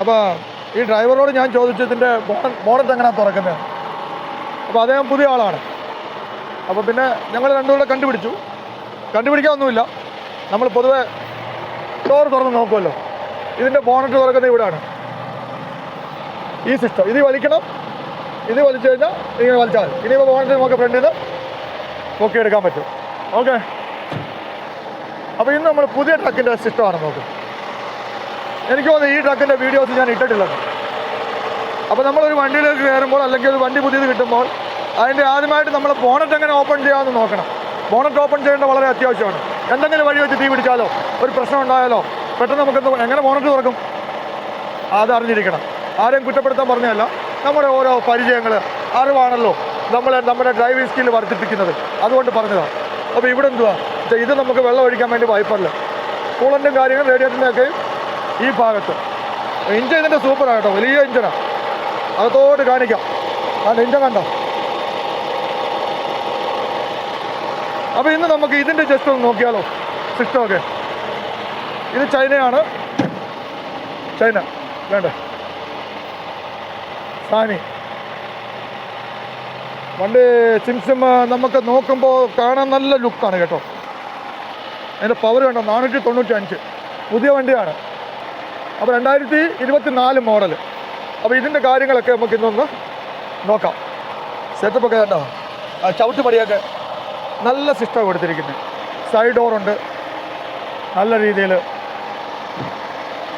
അപ്പോൾ ഈ ഡ്രൈവറോട് ഞാൻ ചോദിച്ചതിന്റെ ബോണറ്റ് എങ്ങനെ തുറക്കുന്നത് അപ്പോൾ അദ്ദേഹം പുതിയ ആളാണ്. അപ്പോൾ പിന്നെ ഞങ്ങൾ രണ്ടുകൂടെ കണ്ടുപിടിച്ചു. കണ്ടുപിടിക്കാനൊന്നുമില്ല നമ്മൾ പൊതുവെ ഡോർ തുറന്ന് നോക്കുമല്ലോ. ഇതിന്റെ ബോണറ്റ് തുറക്കുന്നത് ഇവിടെയാണ് ഈ സിസ്റ്റം ഇത് വലിക്കണം. ഇത് വലിച്ചു കഴിഞ്ഞാൽ ഇങ്ങനെ വലിച്ചാൽ ഇനിയിപ്പോൾ ബോണറ്റ് നമുക്ക് ഫ്രണ്ട് നിന്ന് നോക്കിയെടുക്കാൻ പറ്റും. ഓക്കെ അപ്പോൾ ഇന്ന് നമ്മൾ പുതിയ ട്രക്കിന്റെ സിസ്റ്റമാണ് നോക്കുന്നത്. എനിക്ക് തോന്നുന്നു ഈ ട്രക്കിന്റെ വീഡിയോസ് ഞാൻ ഇട്ടിട്ടില്ലെന്ന് അപ്പോൾ നമ്മളൊരു വണ്ടിയിലേക്ക് കയറുമ്പോൾ അല്ലെങ്കിൽ ഒരു വണ്ടി പുതിയത് കിട്ടുമ്പോൾ അതിന്റെ ആദ്യമായിട്ട് നമ്മൾ ബോണറ്റ് എങ്ങനെ ഓപ്പൺ ചെയ്യാമെന്ന് നോക്കണം. ബോണറ്റ് ഓപ്പൺ ചെയ്യേണ്ടത് വളരെ അത്യാവശ്യമാണ്. എന്തെങ്കിലും വഴി വെച്ച് തീ പിടിച്ചാലോ ഒരു പ്രശ്നം ഉണ്ടായാലോ പെട്ടെന്ന് നമുക്ക് എങ്ങനെ ബോണറ്റ് തുറക്കും? അത് അറിഞ്ഞിരിക്കണം. ആരെയും കുറ്റപ്പെടുത്താൻ പറഞ്ഞതല്ല. നമ്മുടെ ഓരോ പരിചയങ്ങൾ അറിവാണല്ലോ നമ്മൾ നമ്മുടെ ഡ്രൈവിംഗ് സ്കിൽ വർദ്ധിപ്പിക്കുന്നത്. അതുകൊണ്ട് പറഞ്ഞതാണ്. അപ്പോൾ ഇവിടെ എന്തുവാ? ഇത് നമുക്ക് വെള്ളം ഒഴിക്കാൻ വേണ്ടി വായ്പല്ല കൂളന്റെ കാര്യങ്ങൾ റേഡിയേറ്ററിന്റെ ഒക്കെ ഈ ഭാഗത്ത്. ഇഞ്ചൻ ഇതിന്റെ സൂപ്പറാണ് കേട്ടോ വലിയ ഇഞ്ചനാണ് അകത്തോട്ട് കാണിക്കാം. ആ ഇഞ്ചൻ കണ്ടോ? അപ്പോൾ ഇന്ന് നമുക്ക് ഇതിന്റെ ജസ്റ്റ് ഒന്ന് നോക്കിയാലോ? സിസ്റ്റമൊക്കെ ഇത് ചൈനയാണ്. ചൈന. വേണ്ട? സാനി. വണ്ടി സിംസിം നമുക്ക് നോക്കുമ്പോൾ കാണാൻ നല്ല ലുക്കാണ് കേട്ടോ. അതിന്റെ പവർ കണ്ടോ? നാനൂറ്റി തൊണ്ണൂറ്റി അഞ്ച് പുതിയ വണ്ടിയാണ്. അപ്പോൾ രണ്ടായിരത്തി ഇരുപത്തി നാല് മോഡൽ അപ്പോൾ ഇതിന്റെ കാര്യങ്ങളൊക്കെ നമുക്ക് ഇന്നൊന്ന് നോക്കാം. സെറ്റപ്പൊക്കെ കേട്ടോ ആ ചവിട്ടുപടിയൊക്കെ നല്ല സിസ്റ്റം കൊടുത്തിരിക്കുന്നത് സൈഡ് ഡോറുണ്ട് നല്ല രീതിയിൽ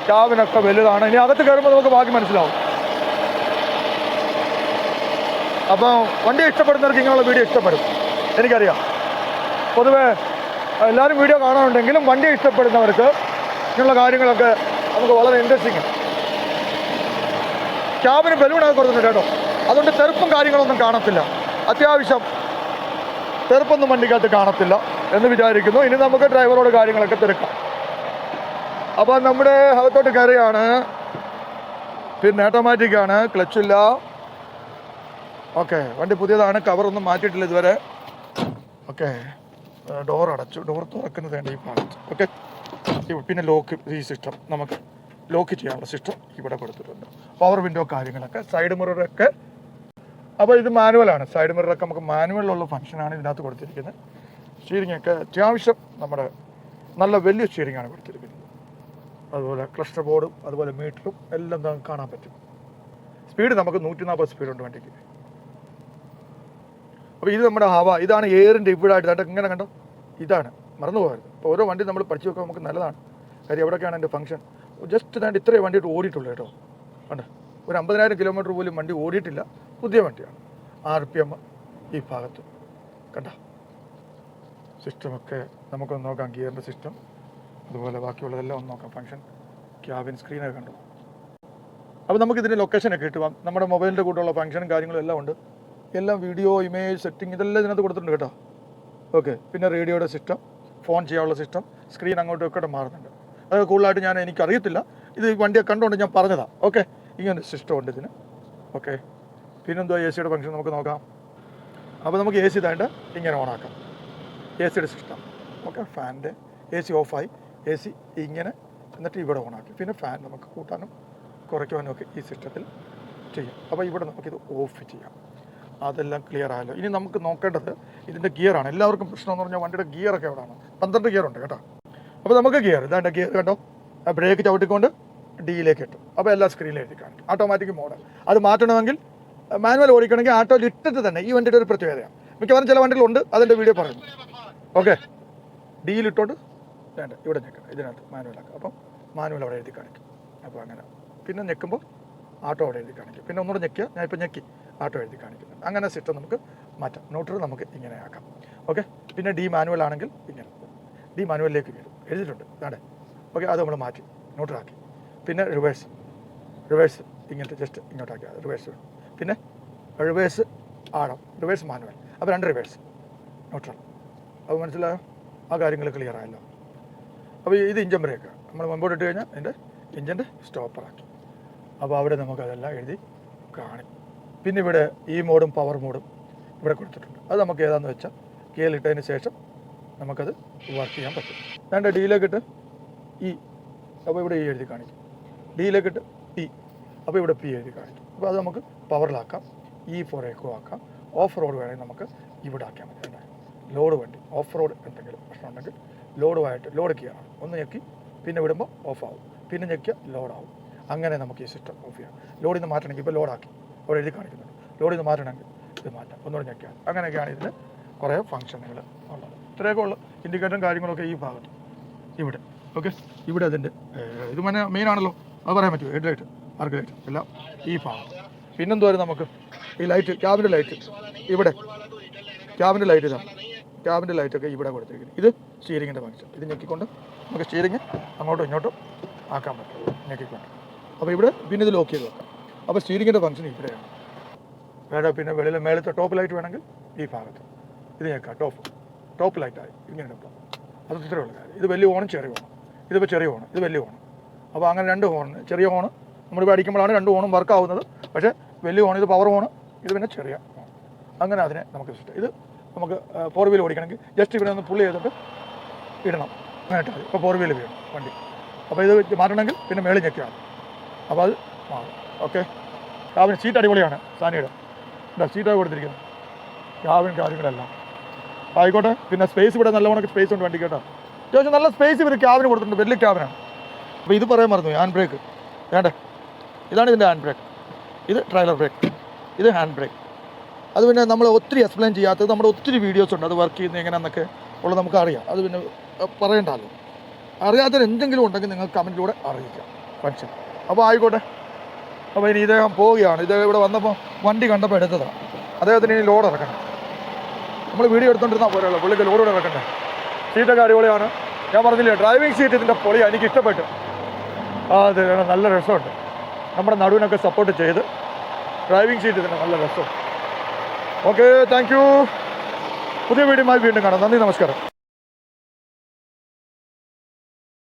ക്യാബിനൊക്കെ വലുതാണ്. ഇനി അകത്ത് കയറുമ്പോൾ നമുക്ക് ബാക്കി മനസ്സിലാവും. അപ്പോൾ വണ്ടി ഇഷ്ടപ്പെടുന്നവർക്ക് ഇങ്ങനെയുള്ള വീഡിയോ ഇഷ്ടപ്പെടും. എനിക്കറിയാം. പൊതുവേ എല്ലാവരും വീഡിയോ കാണാനുണ്ടെങ്കിലും വണ്ടി ഇഷ്ടപ്പെടുന്നവർക്ക് ഇങ്ങനെയുള്ള കാര്യങ്ങളൊക്കെ നമുക്ക് വളരെ ഇൻട്രസ്റ്റിംഗ് ക്യാബിന് ബലൂണൊക്കെ കൊടുക്കുന്നുണ്ട് കേട്ടോ. അതുകൊണ്ട് തെറുപ്പും കാര്യങ്ങളൊന്നും കാണത്തില്ല. അത്യാവശ്യം തെറുപ്പൊന്നും വണ്ടിക്കകത്ത് കാണത്തില്ല എന്ന് വിചാരിക്കുന്നു. ഇനി നമുക്ക് ഡ്രൈവറോട് കാര്യങ്ങളൊക്കെ തിരക്കാം. അപ്പോൾ നമ്മുടെ അകത്തോട്ട് കയറിയാണ്. പിന്നെ ഓട്ടോമാറ്റിക് ആണ്. ക്ലച്ചില്ല ഓക്കെ വണ്ടി പുതിയതാണ്. കവറൊന്നും മാറ്റിയിട്ടില്ല ഇതുവരെ. ഓക്കെ ഡോർ അടച്ചു. ഡോർ തുറക്കുന്നത് വേണ്ട ഈ ഭാഗത്ത്. ഓക്കെ പിന്നെ ലോക്ക് ഈ സിസ്റ്റം നമുക്ക് ലോക്ക് ചെയ്യാനുള്ള സിസ്റ്റം ഇവിടെ കൊടുത്തിട്ടുണ്ട്. പവർ വിൻഡോ കാര്യങ്ങളൊക്കെ സൈഡ് മിററൊക്കെ അപ്പോൾ ഇത് മാനുവലാണ് സൈഡ് മിററൊക്കെ നമുക്ക് മാനുവലിലുള്ള ഫംഗ്ഷനാണ് ഇതിനകത്ത് കൊടുത്തിരിക്കുന്നത്. സ്റ്റിയറിംഗ് ഒക്കെ അത്യാവശ്യം നമ്മുടെ നല്ല വലിയ സ്റ്റിയറിംഗ് ആണ് കൊടുത്തിരിക്കുന്നത്. അതുപോലെ ക്ലസ്റ്റർ ബോർഡും അതുപോലെ മീറ്ററും എല്ലാം നമുക്ക് കാണാൻ പറ്റും. സ്പീഡ് നമുക്ക് നൂറ്റി നാൽപ്പത് സ്പീഡുണ്ട് വണ്ടിക്ക്. അപ്പോൾ ഇത് നമ്മുടെ ഹവ ഇതാണ് എയറിന്റെ ഇവിടായിട്ട് ഇങ്ങനെ കണ്ടോ? ഇതാണ്. മറന്നു പോകരുത് അപ്പോൾ ഓരോ വണ്ടി നമ്മൾ പഠിച്ചു വെക്കാൻ നമുക്ക് നല്ലതാണ്. കാര്യം എവിടെയൊക്കെയാണ് എന്റെ ഫംഗ്ഷൻ ജസ്റ്റ് ഞാൻ ഇത്രയും വണ്ടിയിട്ട് ഓടിയിട്ടുള്ളൂ കേട്ടോ. ഉണ്ട് ഒരു അമ്പതിനായിരം കിലോമീറ്റർ പോലും വണ്ടി ഓടിയിട്ടില്ല. പുതിയ വണ്ടിയാണ്. ആർ പി എം ഈ ഭാഗത്ത്. കണ്ട? സിസ്റ്റമൊക്കെ നമുക്കൊന്ന് നോക്കാം. ഗിയറിന്റെ സിസ്റ്റം അതുപോലെ ബാക്കിയുള്ളതെല്ലാം ഒന്ന് നോക്കാം. ഫംഗ്ഷൻ ക്യാബിൻ സ്ക്രീനൊക്കെ കണ്ടു? അപ്പോൾ നമുക്ക് ഇതിന്റെ ലൊക്കേഷനൊക്കെ കിട്ടുവാം നമ്മുടെ മൊബൈലിന്റെ കൂടെയുള്ള ഫംഗ്ഷനും കാര്യങ്ങളും എല്ലാം ഉണ്ട്. എല്ലാം വീഡിയോ ഇമേജ് സെറ്റിംഗ് ഇതെല്ലാം ഇതിനകത്ത് കൊടുത്തിട്ടുണ്ട് കേട്ടോ. ഓക്കെ പിന്നെ റേഡിയോയുടെ സിസ്റ്റം ഫോൺ ചെയ്യാനുള്ള സിസ്റ്റം സ്ക്രീൻ അങ്ങോട്ടും ഒക്കെ മാറുന്നുണ്ട്. അത് കൂടുതലായിട്ട് ഞാൻ എനിക്കറിയത്തില്ല. ഇത് വണ്ടിയെ കണ്ടുകൊണ്ട് ഞാൻ പറഞ്ഞതാണ് ഓക്കെ ഇങ്ങനെ സിസ്റ്റം ഉണ്ട് ഇതിന്. ഓക്കെ പിന്നെന്തോ എ സിയുടെ ഫംഗ്ഷൻ നമുക്ക് നോക്കാം. അപ്പോൾ നമുക്ക് എ സി ഇതായിട്ട് ഇങ്ങനെ ഓണാക്കാം എ സിയുടെ സിസ്റ്റം ഓക്കെ ഫാനിന്റെ എ സി ഓഫായി എ സി ഇങ്ങനെ എന്നിട്ട് ഇവിടെ ഓണാക്കി പിന്നെ ഫാൻ നമുക്ക് കൂട്ടാനും കുറയ്ക്കുവാനും ഒക്കെ ഈ സിസ്റ്റത്തിൽ ചെയ്യാം. അപ്പോൾ ഇവിടെ നമുക്കിത് ഓഫ് ചെയ്യാം. അതെല്ലാം ക്ലിയർ ആയല്ലോ. ഇനി നമുക്ക് നോക്കേണ്ടത് ഇതിന്റെ ഗിയറാണ് എല്ലാവർക്കും പ്രശ്നം എന്ന് പറഞ്ഞാൽ വണ്ടിയുടെ ഗിയറൊക്കെ എവിടെയാണ്? പന്ത്രണ്ട് ഗിയർ ഉണ്ട് കേട്ടോ. അപ്പോൾ നമുക്ക് ഗിയർ ഇതാണ്ട് ഗിയർ കേട്ടോ ബ്രേക്ക് ചവിട്ടിക്കൊണ്ട് ഡിയിലേക്ക് ഇട്ടു. അപ്പോൾ എല്ലാ സ്ക്രീനിലും എഴുതി കാണിക്കും. ഓട്ടോമാറ്റിക് മോഡ് അത് മാറ്റണമെങ്കിൽ മാനുവൽ ഓടിക്കണമെങ്കിൽ ആട്ടോയിൽ ഇട്ടിട്ട് തന്നെ ഈ വണ്ടിയുടെ ഒരു പ്രത്യേകതയാണ്. മിക്കവാറും ചില വണ്ടികളുണ്ട്. അതിന്റെ വീഡിയോ പറയുന്നു. ഓക്കെ ഡിയിലിട്ടോണ്ട് വേണ്ട ഇവിടെ ഞെക്കണം ഇതിനകത്ത് മാനുവലാക്കാം അപ്പം മാനുവൽ അവിടെ എഴുതി കാണിക്കും. അപ്പോൾ അങ്ങനെ. പിന്നെ ഞെക്കുമ്പോൾ ആട്ടോ അവിടെ എഴുതി കാണിക്കും. പിന്നെ ഒന്നുകൂടെ ഞെക്കുക ഞാൻ ഇപ്പോൾ ഞെക്കി. ആട്ടോ എഴുതി കാണിക്കുന്നു അങ്ങനെ സിസ്റ്റം നമുക്ക് മാറ്റാം. നോട്ടർ നമുക്ക് ഇങ്ങനെ ആക്കാം. ഓക്കെ പിന്നെ ഡി മാനുവൽ ആണെങ്കിൽ ഇങ്ങനെ. ഡി മാനുവലിലേക്ക് വരും എഴുതിയിട്ടുണ്ട്. അതെ ഓക്കെ അത് നമ്മൾ മാറ്റി. നോട്ടറാക്കി പിന്നെ റിവേഴ്സ് റിവേഴ്സ് ഇങ്ങനത്തെ ജസ്റ്റ് ഇങ്ങോട്ടാക്കി റിവേഴ്സ് പിന്നെ റിവേഴ്സ് ആഴം. റിവേഴ്സ് മാനുവൽ അപ്പോൾ രണ്ട് റിവേഴ്സ് ന്യൂട്രൽ അപ്പോൾ മനസ്സിലായോ? ആ കാര്യങ്ങൾ ക്ലിയർ ആയല്ലോ. അപ്പോൾ ഇത് ഇഞ്ചൻ ബ്രേക്ക് നമ്മൾ മുമ്പോട്ട് ഇട്ട് കഴിഞ്ഞാൽ എന്റെ ഇഞ്ചിന്റെ സ്റ്റോപ്പറാക്കി അപ്പോൾ അവിടെ നമുക്ക് അതെല്ലാം എഴുതി കാണിക്കും പിന്നെ ഇവിടെ ഈ മോഡും പവർ മോഡും ഇവിടെ കൊടുത്തിട്ടുണ്ട്. അത് നമുക്ക് ഏതാണെന്ന് വെച്ചാൽ കീഴിൽ ഇട്ടതിന് ശേഷം നമുക്കത് വർക്ക് ചെയ്യാൻ പറ്റും. രണ്ട് ഡിയിലേക്കിട്ട് ഇ അപ്പോൾ ഇവിടെ ഇ എഴുതി കാണിക്കും. ഡിയിലേക്കിട്ട് പി അപ്പോൾ ഇവിടെ പി എഴുതി കാണിക്കും. അപ്പോൾ അത് നമുക്ക് പവറിലാക്കാം ഇ ഫോർ എക്കോ ആക്കാം. ഓഫ് റോഡ് വേണമെങ്കിൽ നമുക്ക് ഇവിടെ മതി. കേട്ടോ ലോഡ് വണ്ടി. ഓഫ് റോഡ് എന്തെങ്കിലും പ്രശ്നം ഉണ്ടെങ്കിൽ ലോഡുമായിട്ട് ലോഡ് കീയാണ് ഒന്ന് ഞെക്കി പിന്നെ വിടുമ്പോൾ ഓഫ് ആവും. പിന്നെ ഞെക്കിയാൽ ലോഡാവും അങ്ങനെ നമുക്ക് ഈ സിസ്റ്റം ഓഫ് ചെയ്യാം. ലോഡിൽ നിന്ന് മാറ്റണമെങ്കിൽ ഇപ്പോൾ ലോഡാക്കി അവിടെ എഴുതി കാണിക്കുന്നുണ്ട്. ലോഡ് ഇത് മാറ്റണമെങ്കിൽ ഇത് മാറ്റാം. ഒന്നുകൂടെ ഞെക്കാം അങ്ങനെയൊക്കെയാണ് ഇതിൽ കുറേ ഫങ്ഷനുകൾ ഉള്ളത്. ഇത്രയൊക്കെ ഉള്ള. ഇൻഡിക്കേറ്ററും കാര്യങ്ങളൊക്കെ ഈ ഭാഗത്ത്. ഇവിടെ. ഓക്കെ ഇവിടെ അതിന്റെ ഇത് മെയിൻ ആണല്ലോ. അത് പറയാൻ പറ്റുമോ? ഹെഡ് ലൈറ്റ് ആർക്ക് ലൈറ്റ് എല്ലാം ഈ ഭാഗം പിന്നെന്തുവരെ നമുക്ക്? ഈ ലൈറ്റ് ക്യാബിന്റെ ലൈറ്റ് ഇവിടെ. ക്യാബിന്റെ ലൈറ്റ് ഇതാണ് ക്യാബിന്റെ ലൈറ്റൊക്കെ ഇവിടെ കൊടുത്തിരിക്കുന്നത് ഇത് സ്റ്റീരിങ്ങിന്റെ ഫംഗ്ഷൻ ഇത് ഞെക്കിക്കൊണ്ട് നമുക്ക് സ്റ്റീരിങ് അങ്ങോട്ടും ഇങ്ങോട്ടും ആക്കാൻ പറ്റും. ഞെക്കിക്കൊണ്ട്. അപ്പോൾ ഇവിടെ പിന്നെ ഇത് ലോക്ക് ചെയ്ത് വെക്കാം. അപ്പോൾ സ്റ്റീരിങ്ങിന്റെ ഫംഗ്ഷൻ ഇവിടെയാണ്. വേണ്ട പിന്നെ വെളിയിൽ മേളത്തെ ടോപ്പ് ലൈറ്റ് വേണമെങ്കിൽ ഈ ഭാഗത്ത്. ഇത് ഞെക്കാം ടോപ്പ് ടോപ്പ് ലൈറ്റായി ഇങ്ങനെ ഇപ്പം അത് ഇത്രയേ ഉള്ളൂ കാര്യം. ഇത് വലിയ ഓണം ചെറിയ ഓണം ഇതിപ്പോൾ ചെറിയ ഓണം ഇത് വലിയ ഓണം അപ്പോൾ അങ്ങനെ രണ്ട് ഹോണ് ചെറിയ ഹോണ് നമ്മളിപ്പോൾ അടിക്കുമ്പോഴാണ് രണ്ട് ഹോണും വർക്ക് ആവുന്നത്. പക്ഷേ വലിയ ഹോൺ ഇത് പവർ ഹോണ് ഇത് പിന്നെ ചെറിയ ഹോൺ അങ്ങനെ അതിനെ നമുക്ക് ഇത് നമുക്ക് ഫോർ വീലർ ഓടിക്കണമെങ്കിൽ ജസ്റ്റ് ഇവിടെ ഒന്ന് പുള്ളി ചെയ്തിട്ട് ഇടണം. അങ്ങനെ ഇപ്പോൾ ഫോർ വീലർ വീഴും വണ്ടി. അപ്പോൾ ഇത് മാറ്റണമെങ്കിൽ പിന്നെ മേളിൽ അപ്പോൾ അത് മാറും. ഓക്കെ. കാവിന് സീറ്റ് അടിപൊളിയാണ് സാനിയുടെ. എന്താ സീറ്റാണ് കൊടുത്തിരിക്കുന്നത് കാവിൻ കാര്യങ്ങളെല്ലാം. ആയിക്കോട്ടെ പിന്നെ സ്പേസ് ഇവിടെ നല്ലവണ്ണം സ്പേസ് ഉണ്ട് വണ്ടി കേട്ടോ. അത്യാവശ്യം നല്ല സ്പേസ് ഇവർ ക്യാബിന് കൊടുത്തിട്ടുണ്ട് വലിയ ക്യാബിനാണ് അപ്പോൾ ഇത് പറയാൻ മറന്നു ഹാൻഡ് ബ്രേക്ക് വേണ്ടേ? ഇതാണ് ഇതിന്റെ ഹാൻഡ് ബ്രേക്ക് ഇത് ട്രailer ബ്രേക്ക് ഇത് ഹാൻഡ് ബ്രേക്ക് അത് പിന്നെ നമ്മൾ ഒത്തിരി എക്സ്പ്ലെയിൻ ചെയ്യാത്തത് നമ്മുടെ ഒത്തിരി വീഡിയോസ് ഉണ്ട് അത് വർക്ക് ചെയ്യുന്നത് എങ്ങനെയാണെന്നൊക്കെ ഉള്ളത് നമുക്ക് അറിയാം അത് പിന്നെ പറയേണ്ടല്ലോ പറയണ്ടല്ലോ. അറിയാത്തത് എന്തെങ്കിലും ഉണ്ടെങ്കിൽ നിങ്ങൾ കമന്റിലൂടെ അറിയിക്കാം. ഫങ്ഷൻ അപ്പോൾ ആയിക്കോട്ടെ. അപ്പോൾ ഇനി ഇദ്ദേഹം പോവുകയാണ്. ഇദ്ദേഹം ഇവിടെ വന്നപ്പോൾ വണ്ടി കണ്ടപ്പോൾ എടുത്തതാണ്. അദ്ദേഹത്തിന് ഇനി ലോഡ് ഇറക്കണം. നമ്മൾ വീഡിയോ എടുത്തോണ്ടിരുന്നാൽ പോലെയുള്ള പുള്ളിക്ക് ലോഡ് ഇറക്കണ്ടേ? സീറ്റൊക്കെ അടിപൊളിയാണ്. ഞാൻ പറഞ്ഞില്ലേ ഡ്രൈവിംഗ് സീറ്റ് ഇതിന്റെ പൊളി എനിക്ക് ഇഷ്ടപ്പെട്ടു. അതെ നല്ല രസമുണ്ട്. നമ്മുടെ നടുവിനൊക്കെ സപ്പോർട്ട് ചെയ്ത് ഡ്രൈവിംഗ് സീറ്റ് ഇതിന്റെ നല്ല രസം ഓക്കെ താങ്ക് യു പുതിയ വീഡിയോ വീണ്ടും കാണാം. നന്ദി നമസ്കാരം.